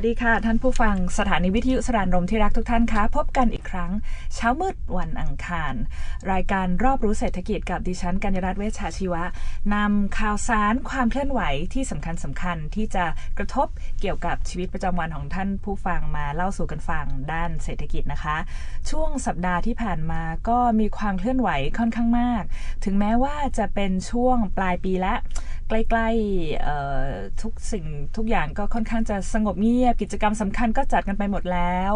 สวัสดีค่ะ ท่านผู้ฟังสถานีวิทยุสรานรมที่รักทุกท่านคะพบกันอีกครั้ง เช้ามืดวันอังคาร รายการรอบรู้เศรษฐกิจกับดิฉันกัญญารัตน์เวชชาชีวะนำข่าวสารความเคลื่อนไหวที่สำคัญสำคัญที่จะกระทบเกี่ยวกับชีวิตประจำวันของท่านผู้ฟังมาเล่าสู่กันฟังด้านเศรษฐกิจนะคะ ช่วงสัปดาห์ที่ผ่านมาก็มีความเคลื่อนไหวค่อนข้างมาก ถึงแม้ว่าจะเป็นช่วงปลายปีและ ใกล้ๆทุกสิ่งทุกอย่างก็ค่อนข้างจะสงบเงียบกิจกรรมสำคัญก็จัดกันไปหมดแล้ว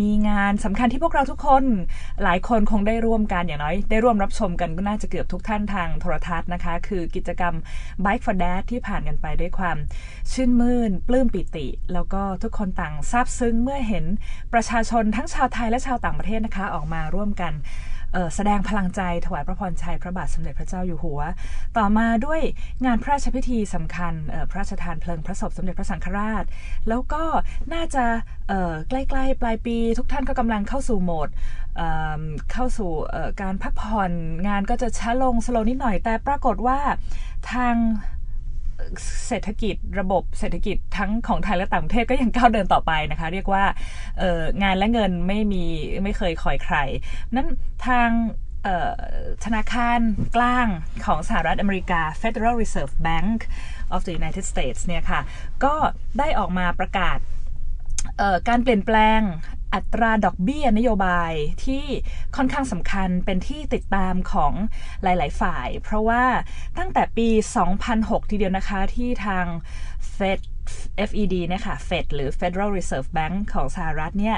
มีงานสำคัญที่พวกเราทุกคนหลายคนคงได้ร่วมกันอย่างน้อย ได้ร่วมรับชมกันก็น่าจะเกือบทุกท่านทางโทรทัศน์นะคะ คือกิจกรรม Bike for Dad ที่ผ่านกันไปด้วยความชื่นมื่น ปลื้มปิติ แล้วก็ทุกคนต่างซาบซึ้งเมื่อเห็นประชาชนทั้งชาวไทยและชาวต่างประเทศนะคะออกมาร่วมกัน แสดงพลังใจถวายพระพรชัยพระบาทสมเด็จพระเจ้าอยู่หัว ต่อมาด้วยงานพระราชพิธีสำคัญพระราชทานเพลิงพระศพสมเด็จพระสังฆราช แล้วก็น่าจะใกล้ๆ ปลายปี ทุกท่านก็กำลังเข้าสู่โหมดเเข้าสู่การพักผ่อนงานก็จะช้าลงสโลนิดหน่อยแต่ปรากฏว่าทาง เศรษฐกิจระบบเศรษฐกิจทั้งของไทยและต่างประเทศก็ยังก้าวเดินต่อไปนะคะ เรียกว่าเอองานและเงินไม่มีไม่เคยคอยใคร นั้นทางธนาคารกลางของสหรัฐอเมริกา Federal Reserve Bank of the United States เนี่ยค่ะ ก็ได้ออกมาประกาศการเปลี่ยนแปลง อัตราดอกเบี้ยนโยบายที่ค่อนข้างสำคัญเป็นที่ติดตามของหลาย ๆ ฝ่าย เพราะว่าตั้งแต่ปี 2006 ทีเดียวนะคะที่ทาง f ฟ d FED เนี่ยค่ะ Fed หรือ Federal Reserve Bank ของสหรัฐเนี่ย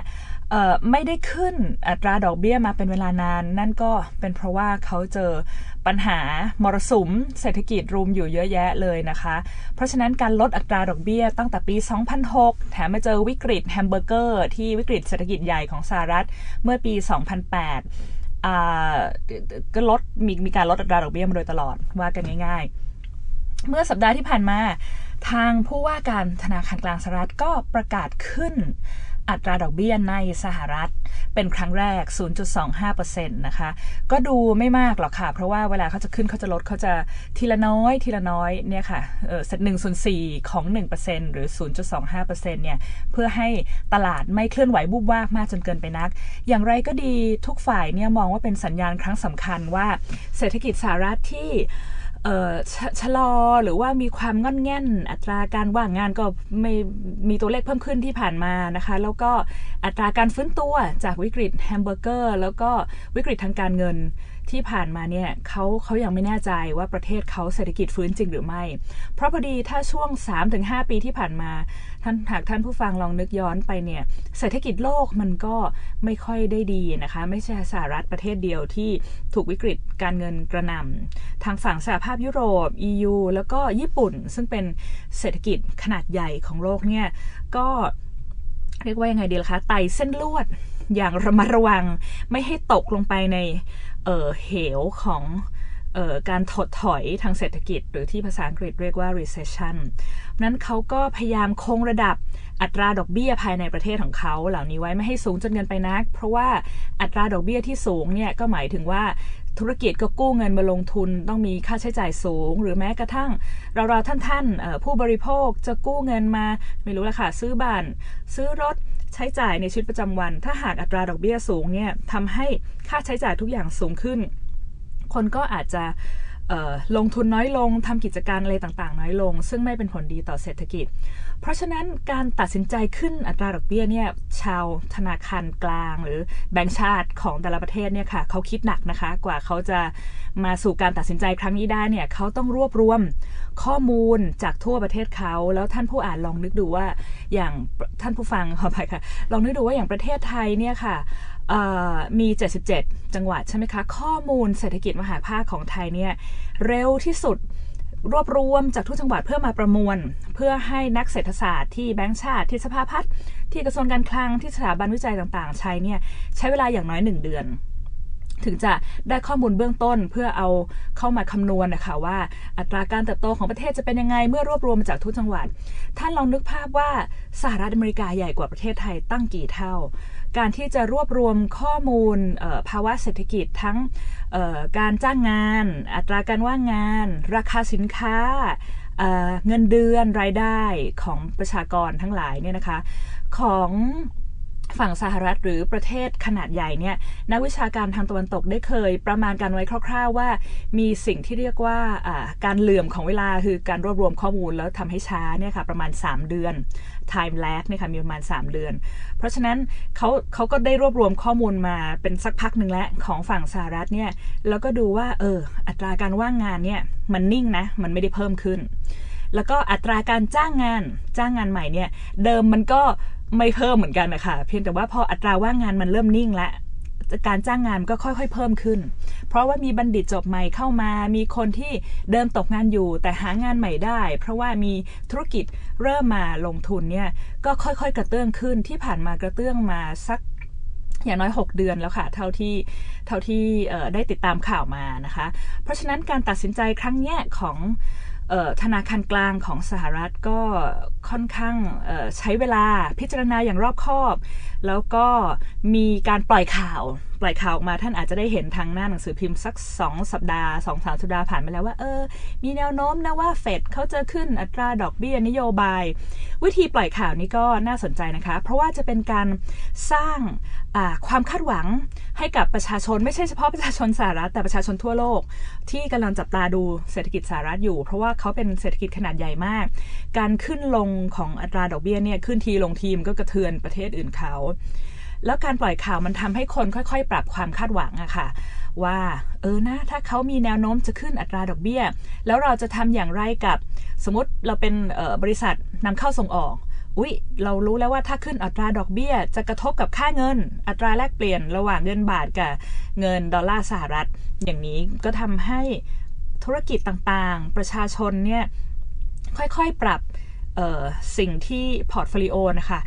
ไม่ได้ขึ้นอัตราดอกเบี้ยมาเป็นเวลานาน นั่นก็เป็นเพราะว่าเขาเจอปัญหามรสุมเศรษฐกิจรุมอยู่เยอะแยะเลยนะคะ เพราะฉะนั้นการลดอัตราดอกเบี้ยตั้งแต่ปี 2006 แถมมาเจอวิกฤตแฮมเบอร์เกอร์ที่วิกฤตเศรษฐกิจใหญ่ของสหรัฐเมื่อปี 2008 ก็ลดมีมีการลดอัตราดอกเบี้ยมาโดยตลอดว่ากันง่ายๆ เมื่อสัปดาห์ที่ผ่านมา ทางผู้ว่าการธนาคารกลางสหรัฐก็ประกาศขึ้นอัตราดอกเบี้ยในสหรัฐเป็นครั้งแรก 0.25%นะคะ ก็ดูไม่มากหรอกค่ะ เพราะว่าเวลาเขาจะขึ้นเขาจะลดเขาจะทีละน้อยทีละน้อยเนี่ยค่ะเออหนึ่งส่วนสี่ของ 1%หรือ 0.25%เนี่ยเพื่อให้ตลาดไม่เคลื่อนไหวบุบวามากจนเกินไปนัก อย่างไรก็ดีทุกฝ่ายเนี่ยมองว่าเป็นสัญญาณครั้งสำคัญว่าเศรษฐกิจสหรัฐที่ ชะลอหรือว่ามีความงอนแง่น อัตราการว่างงานก็ไม่มีตัวเลขเพิ่มขึ้นที่ผ่านมานะคะ แล้วก็อัตราการฟื้นตัวจากวิกฤตแฮมเบอร์เกอร์ แล้วก็วิกฤตทางการเงิน ที่ผ่านมาเนี่ยเขาเขายังไม่แน่ใจว่าประเทศเขาเศรษฐกิจฟื้นจริงหรือไม่ เพราะพอดีถ้าช่วง 3-5 ปีที่ผ่านมาท่านหากท่านผู้ฟังลองนึกย้อนไปเนี่ยเศรษฐกิจโลกมันก็ไม่ค่อยได้ดีนะคะ ไม่ใช่สหรัฐประเทศเดียวที่ถูกวิกฤตการเงินกระหน่ำทางฝั่งสหภาพยุโรป EU แล้วก็ญี่ปุ่น ซึ่งเป็นเศรษฐกิจขนาดใหญ่ของโลกเนี่ยก็เรียกว่ายังไงดีล่ะคะไต่เส้นลวดอย่างระมัดระวังไม่ให้ตกลงไปใน เออเหวของเออการถดถอยทางเศรษฐกิจ หรือที่ภาษาอังกฤษเรียกว่า recession นั้นเขาก็พยายามคงระดับอัตราดอกเบี้ยภายในประเทศของเขา เหล่านี้ไว้ไม่ให้สูงจนเกินไปนัก เพราะว่าอัตราดอกเบี้ยที่สูงเนี่ยก็หมายถึงว่าธุรกิจก็กู้เงินมาลงทุนต้องมีค่าใช้จ่ายสูง หรือแม้กระทั่ง เราๆท่านๆผู้บริโภคจะกู้เงินมาไม่รู้ละค่ะซื้อบ้าน ซื้อรถ ใช้จ่ายในชีวิตประจำวัน ถ้าหากอัตราดอกเบี้ยสูงเนี่ยทำให้ค่าใช้จ่ายทุกอย่างสูงขึ้น คนก็อาจจะ ลงทุนน้อยลงทำกิจการอะไรต่างๆ น้อยลง ซึ่งไม่เป็นผลดีต่อเศรษฐกิจ เพราะฉะนั้นการตัดสินใจขึ้นอัตราดอกเบี้ยเนี่ยชาวธนาคารกลาง หรือแบงก์ชาติของแต่ละประเทศเนี่ยค่ะเขาคิดหนักนะคะ กว่าเขาจะมาสู่การตัดสินใจครั้งนี้ได้เนี่ยเขาต้องรวบรวมข้อมูลจากทั่วประเทศเขา แล้วท่านผู้อ่านลองนึกดูว่าอย่างท่านผู้ฟังขอไปค่ะลองนึกดูว่าอย่างประเทศไทยเนี่ยค่ะ มี 77 จังหวัดใช่ไหมคะ ข้อมูลเศรษฐกิจมหาภาคของไทยเนี่ยเร็วที่สุดรวบรวมจากทุกจังหวัดเพื่อมาประมวล เพื่อให้นักเศรษฐศาสตร์ที่แบงก์ชาติที่สภาพัฒน์ที่กระทรวงการคลังที่สถาบันวิจัยต่างๆ ใช้เนี่ยใช้เวลาอย่างน้อยหนึ่งเดือน ถึงจะได้ข้อมูลเบื้องต้นเพื่อเอาเข้ามาคำนวณนะคะว่าอัตราการเติบโตของประเทศจะเป็นยังไงเมื่อรวบรวมมาจากทุกจังหวัด ท่านลองนึกภาพว่าสหรัฐอเมริกาใหญ่กว่าประเทศไทยตั้งกี่เท่า การที่จะรวบรวมข้อมูลภาวะเศรษฐกิจทั้งการจ้างงาน อัตราการว่างงาน ราคาสินค้าเงินเดือนรายได้ของประชากรทั้งหลายเนี่ยนะคะของ ฝั่งสหรัฐหรือประเทศขนาดใหญ่เนี่ยนักวิชาการทางตะวันตกได้เคยประมาณการไว้คร่าว ๆ ว่า มีสิ่งที่เรียกว่าการเหลื่อมของเวลาคือการรวบรวมข้อมูลแล้วทำให้ช้าเนี่ยค่ะประมาณ 3 เดือน time lag เนี่ยค่ะมีประมาณ 3 เดือน เพราะฉะนั้นเขาเขาก็ได้รวบรวมข้อมูลมาเป็นสักพักหนึ่งแล้วของฝั่งสหรัฐเนี่ยแล้วก็ดูว่าเอออัตราการว่างงานเนี่ยมันนิ่งนะมันไม่ได้เพิ่มขึ้น แล้วก็อัตราการจ้างงานจ้างงานใหม่เนี่ยเดิมมันก็ ไม่เพิ่มเหมือนกันนะคะเพียงแต่ว่าพออัตราว่างงานมันเริ่มนิ่งแล้วการจ้างงานก็ค่อยๆ เพิ่มขึ้น เพราะว่ามีบัณฑิตจบใหม่เข้ามา มีคนที่เดิมตกงานอยู่ แต่หางานใหม่ได้ เพราะว่ามีธุรกิจเริ่มมาลงทุนเนี่ย ก็ค่อยๆ กระเตื้องขึ้น ที่ผ่านมากระเตื้องมาสักอย่างน้อย 6 เดือนแล้วค่ะ เท่าที่เท่าที่ได้ติดตามข่าวมานะคะ เพราะฉะนั้นการตัดสินใจครั้งนี้ของธนาคารกลางของสหรัฐก็ ค่อนข้างใช้เวลาพิจารณาอย่างรอบคอบ แล้วก็มีการปล่อยข่าว ปล่อยข่าวออกมาท่านอาจจะได้เห็นทางหน้าหนังสือพิมพ์สัก 2 สัปดาห์2อสสัปดาห์ผ่านไปแล้วว่าเออ มีแนวโน้มนะว่าเฟดเขาจะขึ้นอัตราดอกเบี้ยนโยบาย วิธีปล่อยข่าวนี้ก็น่าสนใจนะคะ เพราะว่าจะเป็นการสร้างความคาดหวังให้กับประชาชนไม่ใช่เฉพาะประชาชนสหรัฐแต่ประชาชนทั่วโลก ที่กำลังจับตาดูเศรษฐกิจสหรัฐอยู่ เพราะว่าเขาเป็นเศรษฐกิจขนาดใหญ่มาก การขึ้นลงของอัตราดอกเบี้ยเนี่ยขึ้นทีลงทีมก็กระเทือนประเทศอื่นเขา แล้วการปล่อยข่าวมันทำให้คนค่อย ๆ ปรับความคาดหวังอะค่ะ ว่าเออนะถ้าเขามีแนวโน้มจะขึ้นอัตราดอกเบี้ย แล้วเราจะทำอย่างไรกับสมมติเราเป็นบริษัทนำเข้าส่งออกอุ้ยเรารู้แล้วว่าถ้าขึ้นอัตราดอกเบี้ย จะกระทบกับค่าเงิน อัตราแลกเปลี่ยนระหว่างเงินบาทกับเงินดอลลาร์สหรัฐ อย่างนี้ก็ทำให้ธุรกิจต่างๆ ประชาชนเนี่ยค่อยๆปรับ สิ่งที่พอร์ตโฟลิโอนะคะ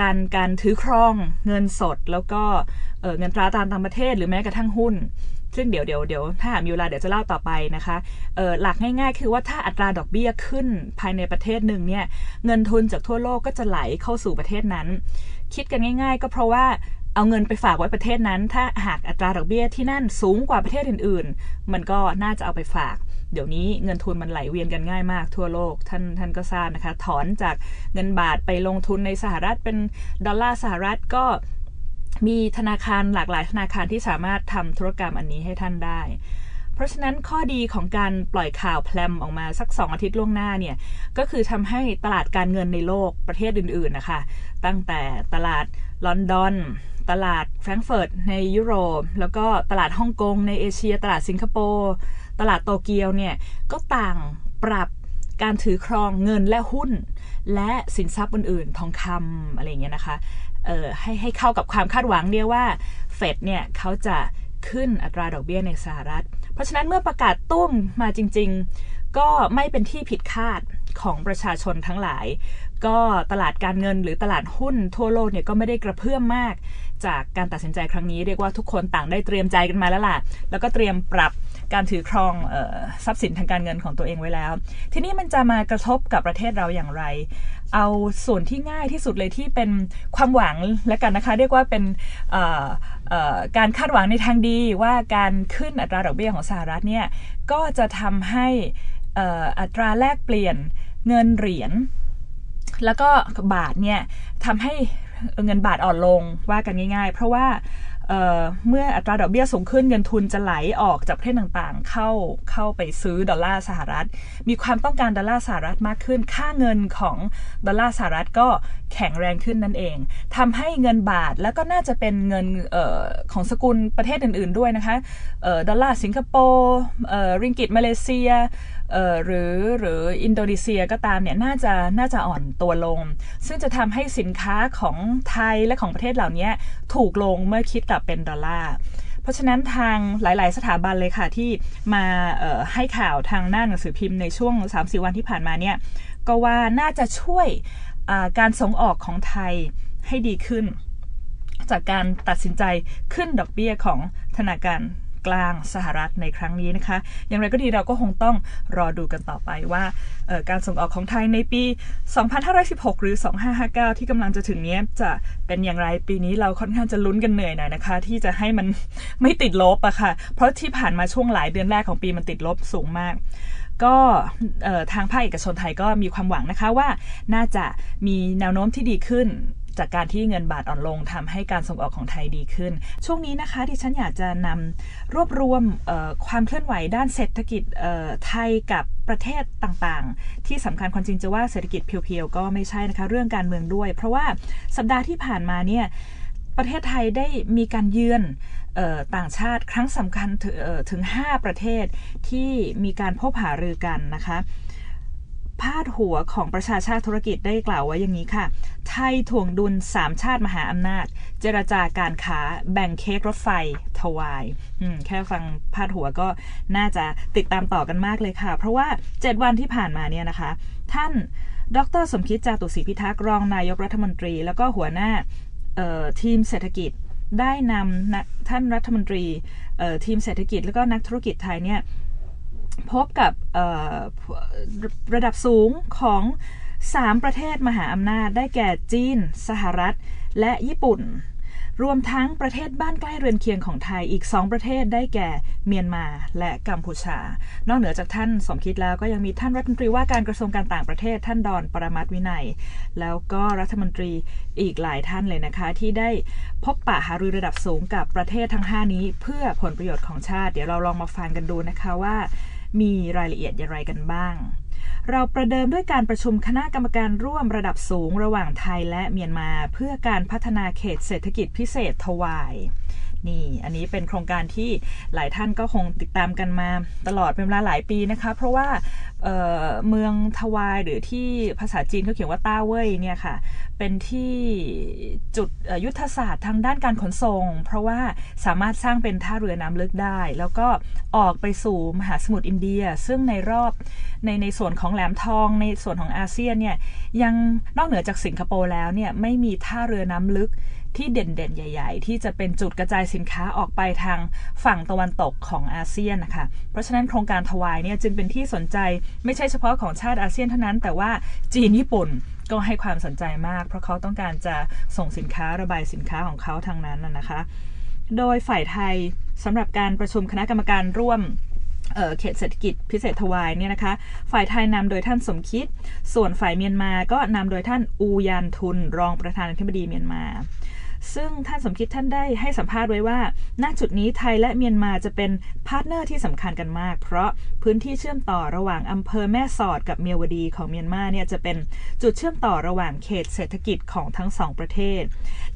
การการถือครองเงินสด แล้วก็เงินตราตามต่างประเทศ หรือแม้กระทั่งหุ้น ซึ่งเดี๋ยวเดี๋ยวเดี๋ยวถ้ามีเวลาเดี๋ยวจะเล่าต่อไปนะคะหลักง่ายๆ คือว่าถ้าอัตราดอกเบี้ยขึ้นภายในประเทศหนึ่งเนี่ยเงินทุนจากทั่วโลกก็จะไหลเข้าสู่ประเทศนั้น คิดกันง่าย ๆ ก็เพราะว่าเอาเงินไปฝากไว้ประเทศนั้น ถ้าหากอัตราดอกเบี้ยที่นั่นสูงกว่าประเทศอื่น ๆ มันก็น่าจะเอาไปฝาก เดี๋ยวนี้เงินทุนมันไหลเวียนกันง่ายมากทั่วโลกท่านท่านก็ทราบนะคะ ถอนจากเงินบาทไปลงทุนในสหรัฐเป็นดอลลาร์สหรัฐก็มีธนาคารหลากหลายธนาคารที่สามารถทำธุรกรรมอันนี้ให้ท่านได้ เพราะฉะนั้นข้อดีของการปล่อยข่าวแพลมออกมาสักสองอาทิตย์ล่วงหน้าเนี่ย ก็คือทำให้ตลาดการเงินในโลกประเทศอื่นๆนะคะ ตั้งแต่ตลาดลอนดอนตลาดแฟรงก์เฟิร์ตในยุโรป แล้วก็ตลาดฮ่องกงในเอเชีย ตลาดสิงคโปร์ ตลาดโตเกียวเนี่ยก็ต่างปรับการถือครองเงินและหุ้น และสินทรัพย์อื่นๆ ทองคำอะไรเงี้ยนะคะให้ให้เข้ากับความคาดหวังเดียว่าเฟดเนี่ยเขาจะขึ้นอัตราดอกเบี้ยในสหรัฐ เพราะฉะนั้นเมื่อประกาศตุ้มมาจริง ๆ ก็ไม่เป็นที่ผิดคาดของประชาชนทั้งหลาย ก็ตลาดการเงินหรือตลาดหุ้นทั่วโลกเนี่ยก็ไม่ได้กระเพื่อมมาก จากการตัดสินใจครั้งนี้เรียกว่าทุกคนต่างได้เตรียมใจกันมาแล้วล่ะ แล้วก็เตรียมปรับ การถือครองออทรัพย์สินทางการเงินของตัวเองไว้แล้ว ทีนี้มันจะมากระทบกับประเทศเราอย่างไร เอาส่วนที่ง่ายที่สุดเลยที่เป็นความหวังและกันนะคะ เรียกว่าเป็นการคาดหวังในทางดีว่าการขึ้นอัตราดอกเบี้ยของสหรัฐเนี่ยก็จะทำให้อัตราแลกเปลี่ยนเงินเหรียญแล้วก็บาทเนี่ยทำให้เงินบาทอ่อนลงว่ากันง่าย ๆ เพราะว่า เมื่ออัตราดอกเบี้ยสูงขึ้นเงินทุนจะไหลออกจากประเทศต่างๆ เข้าเข้าไปซื้อดอลลาร์สหรัฐ มีความต้องการดอลลาร์สหรัฐมากขึ้น ค่าเงินของดอลลาร์สหรัฐก็แข็งแรงขึ้นนั่นเองทำให้เงินบาทแล้วก็น่าจะเป็นเงินออของสกุลประเทศอื่นๆด้วยนะคะดอลลาร์สิงคโปร์ริงกิตมาเลเซีย หรือหรืออินโดนีเซียก็ตามเนี่ยน่าจะน่าจะอ่อนตัวลง ซึ่งจะทำให้สินค้าของไทยและของประเทศเหล่านี้ถูกลงเมื่อคิดกับเป็นดอลลาร์เพราะฉะนั้นทางหลาย ๆ สถาบันเลยค่ะ ที่มาให้ข่าวทางหน้าหนังสือพิมพ์ในช่วง 3-4 วันที่ผ่านมาเนี่ยก็ว่าน่าจะช่วยการส่งออกของไทยให้ดีขึ้น จากการตัดสินใจขึ้นดอกเบี้ยของธนาคาร กลางสหรัฐในครั้งนี้นะคะ อย่างไรก็ดีเราก็คงต้องรอดูกันต่อไปว่าการส่งออกของไทยในปี 2516 หรือ 2559 ที่กำลังจะถึงนี้จะเป็นอย่างไรปีนี้เราค่อนข้างจะลุ้นกันเหนื่อยหน่อยนะคะ ที่จะให้มันไม่ติดลบอะค่ะ เพราะที่ผ่านมาช่วงหลายเดือนแรกของปีมันติดลบสูงมากก็ทางภาคเอกชนไทยก็มีความหวังนะคะว่าน่าจะมีแนวโน้มที่ดีขึ้น จากการที่เงินบาทอ่อนลงทำให้การส่งออกของไทยดีขึ้น ช่วงนี้นะคะที่ฉันอยากจะนำรวบรวมความเคลื่อนไหวด้านเศรษฐกิจไทยกับประเทศต่างๆ ที่สำคัญความจริงจะว่าเศรษฐกิจเพียวๆ ก็ไม่ใช่นะคะเรื่องการเมืองด้วย เพราะว่าสัปดาห์ที่ผ่านมาเนี่ยประเทศไทยได้มีการเยือนออต่างชาติครั้งสำคัญถึงเอ่อถึง 5 ประเทศที่มีการพบหารือกันนะคะ พาดหัวของประชาชาติธุรกิจได้กล่าวไว้อย่างนี้ค่ะ ไทยถ่วงดุลสามชาติมหาอำนาจ เจรจาการค้าแบ่งเค้กรถไฟทวาย แค่ฟังพาดหัวก็น่าจะติดตามต่อกันมากเลยค่ะ เพราะว่า 7 วันที่ผ่านมาเนี่ยนะคะ ท่านดรสมคิดจาตุศรีพิทักษ์รองนายกรัฐมนตรี แล้วก็หัวหน้าทีมเศรษฐกิจได้นำนท่านรัฐมนตรีทีมเศรษฐกิจ แล้วก็นักธุรกิจไทยเนี่ย พบกับระดับสูงของ 3 ประเทศมหาอำนาจได้แก่จีน สหรัฐ และญี่ปุ่น รวมทั้งประเทศบ้านใกล้เรือนเคียงของไทยอีก 2 ประเทศได้แก่เมียนมาและกัมพูชา นอกเหนือจากท่านสมคิดแล้วก็ยังมีท่านรัฐมนตรีว่าการกระทรวงการต่างประเทศท่านดอนปรมัตวินัย แล้วก็รัฐมนตรีอีกหลายท่านเลยนะคะ ที่ได้พบปะหารือระดับสูงกับประเทศทั้ง 5 นี้ เพื่อผลประโยชน์ของชาติ เดี๋ยวเราลองมาฟังกันดูนะคะว่า มีรายละเอียดอย่างไรกันบ้าง เราประเดิมด้วยการประชุมคณะกรรมการร่วมระดับสูงระหว่างไทยและเมียนมา เพื่อการพัฒนาเขตเศรษฐกิจพิเศษทวายนี่อันนี้เป็นโครงการที่หลายท่านก็คงติดตามกันมาตลอดเป็นเวลาหลายปีนะคะ เพราะว่าเเมืองทวายหรือที่ภาษาจีนเขาเขียนว่าต้าเว่ยเนี่ยค่ะ เป็นที่จุดยุทธศาสตร์ทางด้านการขนส่ง เพราะว่าสามารถสร้างเป็นท่าเรือน้ำลึกได้ แล้วก็ออกไปสู่มหาสมุทรอินเดีย ซึ่งในรอบในในส่วนของแหลมทอง ในส่วนของอาเซียนเนี่ยยังนอกเหนือจากสิงคโปร์แล้วเนี่ยไม่มีท่าเรือน้ำลึก ที่เด่นๆ ใหญ่ ๆ ที่จะเป็นจุดกระจายสินค้าออกไปทางฝั่งตะวันตกของอาเซียนนะคะ เพราะฉะนั้นโครงการทวายเนี่ยจึงเป็นที่สนใจไม่ใช่เฉพาะของชาติอาเซียนเท่านั้น แต่ว่าจีนญี่ปุ่นก็ให้ความสนใจมาก เพราะเขาต้องการจะส่งสินค้าระบายสินค้าของเขาทางนั้นนะคะ โดยฝ่ายไทยสำหรับการประชุมคณะกรรมการร่วมเเขตเศรษฐกิจพิเศษทวายเนี่ยนะคะ ฝ่ายไทยนำโดยท่านสมคิด ส่วนฝ่ายเมียนมาก็นำโดยท่านอูยานทุน รองประธานาธิบดีเมียนมา ซึ่งท่านสมคิดท่านได้ให้สัมภาษณ์ไว้ว่า ณ จุดนี้ไทยและเมียนมาจะเป็นพาร์ทเนอร์ที่สำคัญกันมาก เพราะพื้นที่เชื่อมต่อระหว่างอำเภอแม่สอดกับเมียวดีของเมียนมาเนี่ยจะเป็นจุดเชื่อมต่อระหว่างเขตเศรษฐกิจของทั้งสองประเทศ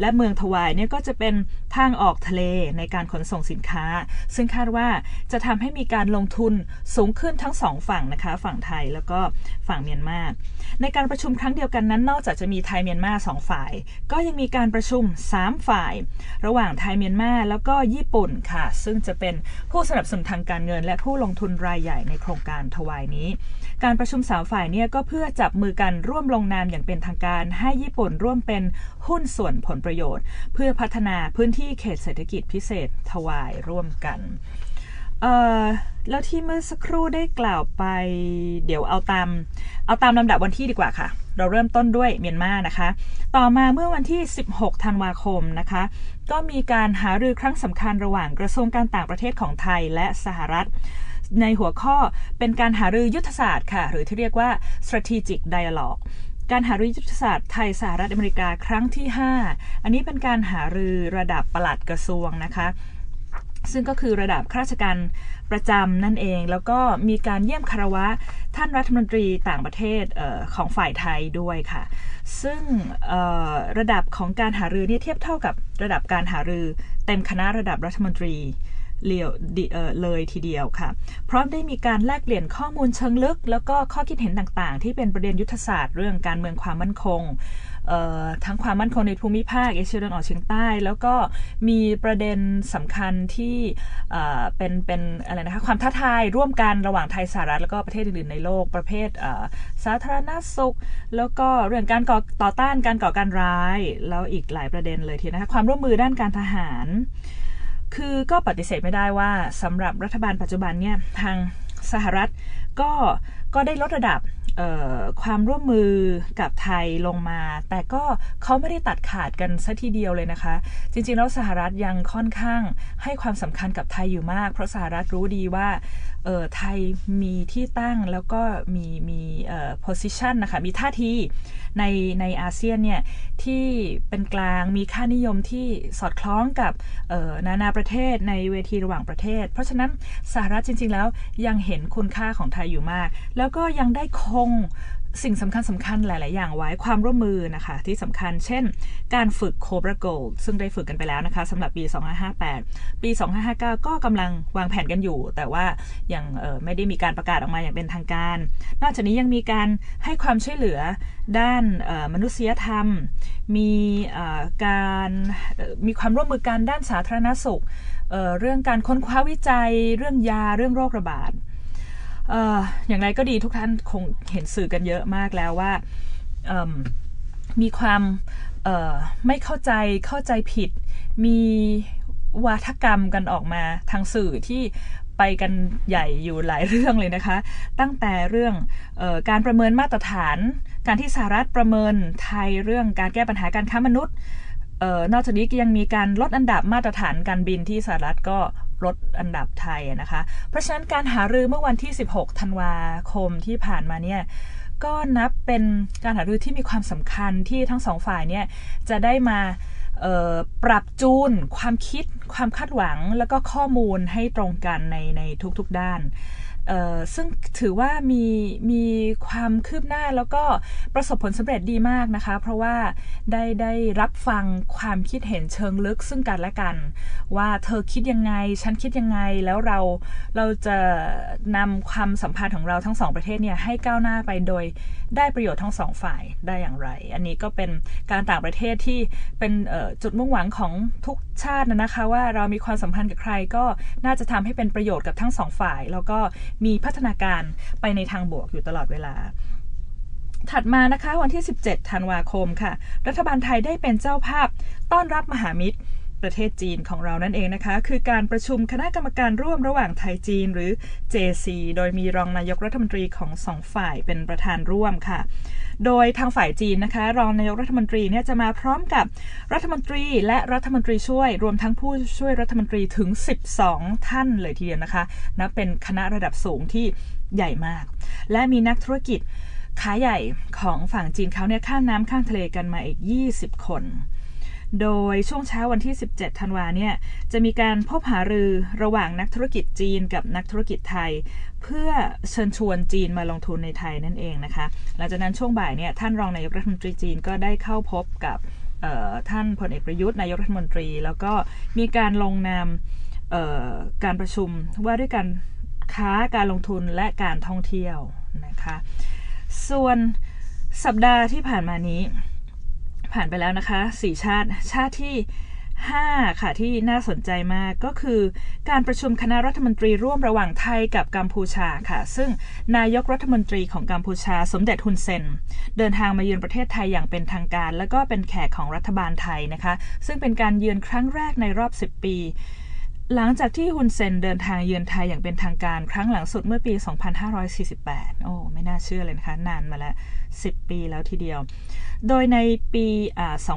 และเมืองทวายเนี่ยก็จะเป็นทางออกทะเลในการขนส่งสินค้า ซึ่งคาดว่าจะทำให้มีการลงทุนสูงขึ้นทั้งสองฝั่งนะคะ ฝั่งไทยแล้วก็ฝั่งเมียนมา ในการประชุมครั้งเดียวกันนั้น นอกจากจะมีไทยเมียนมาสองฝ่าย ก็ยังมีการประชุม3 ฝ่าย ระหว่างไทยเมียนมาแล้วก็ญี่ปุ่นค่ะ ซึ่งจะเป็นผู้สนับสนุนทางการเงิน และผู้ลงทุนรายใหญ่ในโครงการทวายนี้ การประชุมสามฝ่ายเนี่ยก็เพื่อจับมือกันร่วมลงนามอย่างเป็นทางการ ให้ญี่ปุ่นร่วมเป็นหุ้นส่วนผลประโยชน์ เพื่อพัฒนาพื้นที่เขตเศรษฐกิจพิเศษทวายร่วมกันแล้วที่เมื่อสักครู่ได้กล่าวไป เดี๋ยวเอาตาม เอาตามลำดับวันที่ดีกว่าค่ะ เราเริ่มต้นด้วยเมียนมานะคะ ต่อมาเมื่อวันที่ 16 ธันวาคมนะคะ ก็มีการหารือครั้งสำคัญระหว่างกระทรวงการต่างประเทศของไทยและสหรัฐในหัวข้อเป็นการหารือยุทธศาสตร์ค่ะ หรือที่เรียกว่า strategic dialogue การหารือยุทธศาสตร์ไทยสหรัฐอเมริกาครั้งที่ 5 อันนี้เป็นการหารือระดับปลัดกระทรวงนะคะ ซึ่งก็คือระดับข้าราชการประจำนั่นเอง แล้วก็มีการเยี่ยมคารวะท่านรัฐมนตรีต่างประเทศเออของฝ่ายไทยด้วยค่ะ ซึ่งระดับของการหารือเนี่ยเทียบเท่ากับระดับการหารือเต็มคณะระดับรัฐมนตรีเลียวเเลยทีเดียวค่ะ พร้อมได้มีการแลกเปลี่ยนข้อมูลเชิงลึก แล้วก็ข้อคิดเห็นต่างๆ ที่เป็นประเด็นยุทธศาสตร์เรื่องการเมืองความมั่นคง ทั้งความมั่นคงในภูมิภาคเอเชียตะวันออกเฉียงใต้ แล้วก็มีประเด็นสำคัญที่เป็นเป็นอะไรนะคะความท้าทายร่วมกันระหว่างไทยสหรัฐแล้วก็ประเทศอื่นๆในโลกประเภทเสาธารณสุข แล้วก็เรื่องการก่อต่อต้านการก่อการร้าย แล้วอีกหลายประเด็นเลยทีนะคะความร่วมมือด้านการทหาร คือก็ปฏิเสธไม่ได้ว่าสำหรับรัฐบาลปัจจุบันเนี่ยทางสหรัฐก็ ก็ได้ลดระดับความร่วมมือกับไทยลงมา แต่ก็เขาไม่ได้ตัดขาดกันซะทีเดียวเลยนะคะ จริงๆ แล้วสหรัฐยังค่อนข้างให้ความสำคัญกับไทยอยู่มาก เพราะสหรัฐรู้ดีว่าไทยมีที่ตั้งแล้วก็มีมีเอ่อ position นะคะมีท่าทีในในอาเซียนเนี่ยที่เป็นกลางมีค่านิยมที่สอดคล้องกับนานาประเทศในเวทีระหว่างประเทศ เพราะฉะนั้นสหรัฐจริง ๆ แล้วยังเห็นคุณค่าของไทยอยู่มากแล้วแล้วก็ยังได้คงสิ่งสำคัญสำคัญหลาย ๆ อย่างไว้ความร่วมมือนะคะที่สำคัญเช่น การฝึกโคบราโกลซึ่งได้ฝึกกันไปแล้วนะคะสำหรับปี 2558 ปี 2559 ก็กำลังวางแผนกันอยู่ แต่ว่ายังไม่ได้มีการประกาศออกมาอย่างเป็นทางการ นอกจากนี้ยังมีการให้ความช่วยเหลือด้านมนุษยธรรม มีการมีความร่วมมือกันด้านสาธารณสุขเเรื่องการค้นคว้าวิจัย เรื่องยาเรื่องโรคระบาด อย่างไรก็ดีทุกท่านคงเห็นสื่อกันเยอะมากแล้วว่ามีความไม่เข้าใจเข้าใจผิด มีวาทกรรมกันออกมาทางสื่อที่ไปกันใหญ่อยู่หลายเรื่องเลยนะคะ ตั้งแต่เรื่องออการประเมินมาตรฐาน การที่สหรัฐประเมินไทยเรื่องการแก้ปัญหาการค้ามนุษย์ออนอกจากนี้ยังมีการลดอันดับมาตรฐานการบินที่สหรัฐก็ ลดอันดับไทยนะคะ เพราะฉะนั้นการหารือเมื่อวันที่ 16 ธันวาคมที่ผ่านมาเนี่ยก็นับเป็นการหารือที่มีความสำคัญที่ทั้งสองฝ่ายเนี่ยจะได้มาปรับจูนความคิด ความคาดหวัง แล้วก็ข้อมูลให้ตรงกันในในทุกๆด้าน ซึ่งถือว่ามีมีความคืบหน้าแล้วก็ประสบผลสำเร็จดีมากนะคะ เพราะว่าได้ได้รับฟังความคิดเห็นเชิงลึกซึ่งกันและกัน ว่าเธอคิดยังไง ฉันคิดยังไงแล้วเราเราจะนำความสัมพันธ์ของเราทั้งสองประเทศเนี่ยให้ก้าวหน้าไปโดยได้ประโยชน์ทั้งสองฝ่ายได้อย่างไร อันนี้ก็เป็นการต่างประเทศที่เป็นจุดมุ่งหวังของทุกชาตินะคะ ว่าเรามีความสัมพันธ์กับใครก็น่าจะทำให้เป็นประโยชน์กับทั้งสองฝ่าย แล้วก็มีพัฒนาการไปในทางบวกอยู่ตลอดเวลาถัดมานะคะวันที่ 17 ธันวาคมค่ะ รัฐบาลไทยได้เป็นเจ้าภาพต้อนรับมหามิตร ประเทศจีนของเรานั่นเองนะคะ คือการประชุมคณะกรรมการร่วมระหว่างไทยจีนหรือ JC โดยมีรองนายกรัฐมนตรีของสองฝ่ายเป็นประธานร่วมค่ะ โดยทางฝ่ายจีนนะคะ รองนายกรัฐมนตรีเนี่ยจะมาพร้อมกับรัฐมนตรีและรัฐมนตรีช่วย รวมทั้งผู้ช่วยรัฐมนตรีถึง 12 ท่านเลยทีเดียวนะคะนับเป็นคณะระดับสูงที่ใหญ่มาก และมีนักธุรกิจขาใหญ่ของฝั่งจีนเขาเนี่ยข้ามน้ำข้ามทะเลกันมาอีก 20 คน โดยช่วงเช้าวันที่ 17 ธันวาเนี่ยจะมีการพบหารือระหว่างนักธุรกิจจีนกับนักธุรกิจไทย เพื่อเชิญชวนจีนมาลงทุนในไทยนั่นเองนะคะ หลังจากนั้นช่วงบ่ายเนี่ยท่านรองนายกรัฐมนตรีจีนก็ได้เข้าพบกับท่านพลเอกประยุทธ์นายกรัฐมนตรี แล้วก็มีการลงนามการประชุมว่าด้วยการค้าการลงทุนและการท่องเที่ยวนะคะ ส่วนสัปดาห์ที่ผ่านมานี้ ผ่านไปแล้วนะคะสี่ชาติชาติที่ 5 ค่ะที่น่าสนใจมากก็คือ การประชุมคณะรัฐมนตรีร่วมระหว่างไทยกับกัมพูชาค่ะ ซึ่งนายกรัฐมนตรีของกัมพูชาสมเด็จฮุนเซน เดินทางมาเยือนประเทศไทยอย่างเป็นทางการ และก็เป็นแขกของรัฐบาลไทยนะคะ ซึ่งเป็นการเยือนครั้งแรกในรอบ 10 ปี หลังจากที่ฮุนเซนเดินทางเยือนไทยอย่างเป็นทางการครั้งหลังสุดเมื่อปี 2548 โอ้ ไม่น่าเชื่อเลยนะคะ นานมาแล้ว 10 ปีแล้วทีเดียว โดยในปี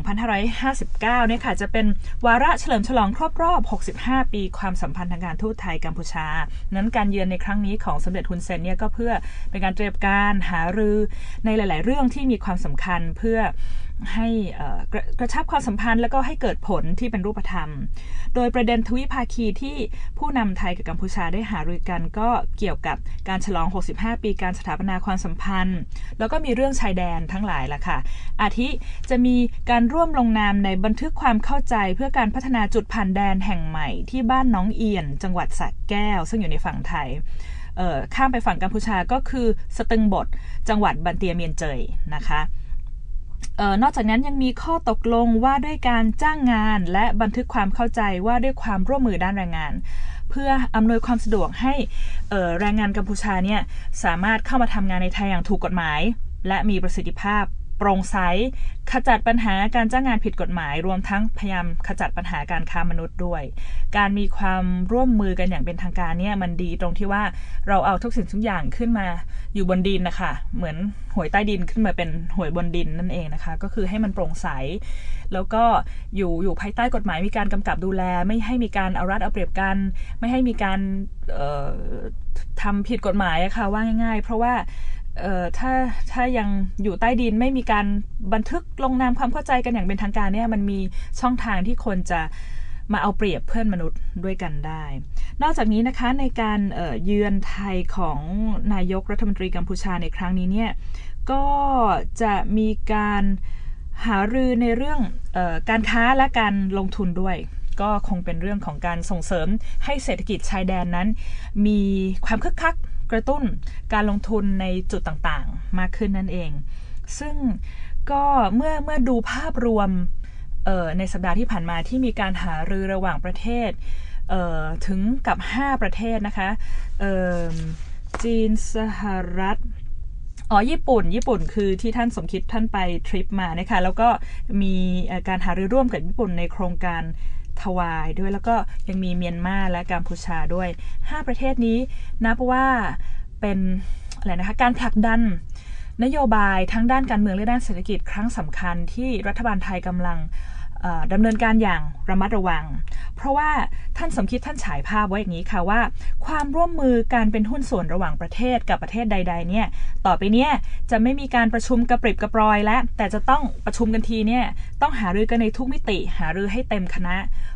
2559 เนี่ยค่ะ จะเป็นวาระเฉลิมฉลองครบรอบ 65 ปีความสัมพันธ์ทางการทูตไทยกัมพูชา นั้นการเยือนในครั้งนี้ของสมเด็จฮุนเซนเนี่ยก็เพื่อเป็นการเตรียมการหารือในหลาย ๆ เรื่องที่มีความสำคัญเพื่อ ให้กระกระชับความสัมพันธ์แล้วก็ให้เกิดผลที่เป็นรูปธรรม โดยประเด็นทวิภาคีที่ผู้นำไทยกับกัมพูชาได้หารือกันก็เกี่ยวกับการฉลอง 65 ปีการสถาปนาความสัมพันธ์ แล้วก็มีเรื่องชายแดนทั้งหลายล่ะค่ะ อาทิจะมีการร่วมลงนามในบันทึกความเข้าใจเพื่อการพัฒนาจุดผ่านแดนแห่งใหม่ที่บ้านน้องเอียน จังหวัดสระแก้ว ซึ่งอยู่ในฝั่งไทยข้ามไปฝั่งกัมพูชาก็คือสตึงบทจังหวัดบันเตียเมียนเจยนะคะ นอกจากนั้นยังมีข้อตกลงว่าด้วยการจ้างงาน และบันทึกความเข้าใจว่าด้วยความร่วมมือด้านแรงงาน เพื่ออำนวยความสะดวกให้แรงงานกัมพูชาเนี่ยสามารถเข้ามาทำงานในไทยอย่างถูกกฎหมาย และมีประสิทธิภาพ โปร่งใส ขจัดปัญหาการจ้างงานผิดกฎหมาย รวมทั้งพยายามขจัดปัญหาการค้ามนุษย์ด้วย การมีความร่วมมือกันอย่างเป็นทางการเนี่ยมันดีตรงที่ว่าเราเอาทุกสิ่งทุกอย่างขึ้นมาอยู่บนดินนะคะเหมือนหวยใต้ดินขึ้นมาเป็นหวยบนดินนั่นเองนะคะ ก็คือให้มันโปร่งใส แล้วก็อยู่อยู่ภายใต้กฎหมายมีการกำกับดูแล ไม่ให้มีการเอารัดเอาเปรียบกัน ไม่ให้มีการเอ่อทำผิดกฎหมายอะค่ะว่าง่าย ๆ เพราะว่า เอ่อถ้าถ้ายังอยู่ใต้ดินไม่มีการบันทึกลงนามความเข้าใจกันอย่างเป็นทางการเนี่ยมันมีช่องทางที่คนจะมาเอาเปรียบเพื่อนมนุษย์ด้วยกันได้ นอกจากนี้นะคะในการเเยือนไทยของนายกรัฐมนตรีกัมพูชาในครั้งนี้เนี่ยก็จะมีการหารือในเรื่องออการค้าและการลงทุนด้วย ก็คงเป็นเรื่องของการส่งเสริมให้เศรษฐกิจชายแดนนั้น มีความคึกคัก กระตุ้นการลงทุนในจุดต่างๆ มากขึ้นนั่นเอง ซึ่งก็เมื่อเมื่อดูภาพรวมออในสัปดาห์ที่ผ่านมาที่มีการหารือระหว่างประเทศเออถึงกับ 5 ประเทศนะคะออจีนสหรัฐอ๋อญี่ปุ่น ญี่ปุ่นคือที่ท่านสมคิดท่านไปทริปมานะคะแล้วก็มีการหารือร่วมกับญี่ปุ่นในโครงการ ทวายด้วยแล้วก็ยังมีเมียนมาและกัมพูชาด้วย 5 ประเทศนี้นับว่าเป็นอะไรนะคะการผลักดันนโยบายทั้งด้านการเมืองและด้านเศรษฐกิจครั้งสำคัญที่รัฐบาลไทยกำลัง ดำเนินการอย่างระมัดระวัง เพราะว่าท่านสมคิดท่านฉายภาพไว้อย่างนี้ค่ะว่า ความร่วมมือการเป็นหุ้นส่วนระหว่างประเทศกับประเทศใด ๆ เนี่ย ต่อไปเนี่ยจะไม่มีการประชุมกระปริบกระปรอยแล้วแต่จะต้องประชุมกันทีเนี่ยต้องหารือกันในทุกมิติหารือให้เต็มคณะ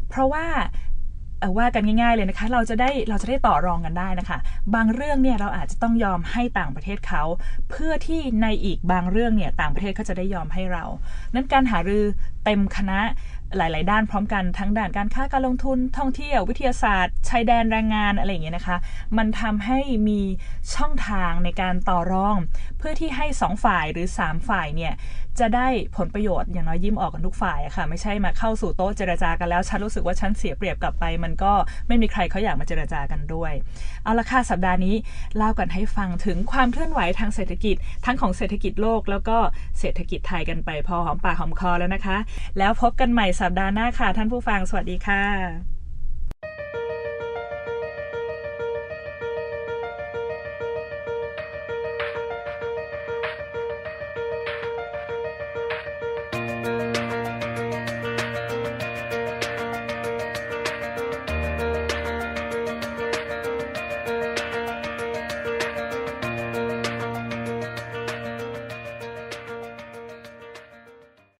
เพราะว่า ว่ากันง่ายๆเลยนะคะ เราจะได้เราจะได้ต่อรองกันได้นะคะ บางเรื่องเนี่ยเราอาจจะต้องยอมให้ต่างประเทศเขา เพื่อที่ในอีกบางเรื่องเนี่ยต่างประเทศเขาจะได้ยอมให้เรา นั้นการหารือเต็มคณะ หลาย ๆ ด้านพร้อมกันทั้งด้านการค้าการลงทุนท่องเที่ยววิทยาศาสตร์ชายแดนแรงงานอะไรอย่างเงี้ยนะคะ มันทำให้มีช่องทางในการต่อรอง เพื่อที่ให้สองฝ่ายหรือสามฝ่ายเนี่ยจะได้ผลประโยชน์อย่างน้อยยิ้มออกกันทุกฝ่ายอะค่ะ ไม่ใช่มาเข้าสู่โต๊ะเจรจากันแล้ว ฉันรู้สึกว่าฉันเสียเปรียบกลับไป มันก็ไม่มีใครเขาอยากมาเจรจากันด้วย เอาละค่ะสัปดาห์นี้เล่ากันให้ฟังถึงความเคลื่อนไหวทางเศรษฐกิจ ทั้งของเศรษฐกิจโลกแล้วก็เศรษฐกิจไทยกันไปพอหอมปากหอมคอแล้วนะคะ แล้วพบกันใหม่สัปดาห์หน้าค่ะ ท่านผู้ฟัง สวัสดีค่ะ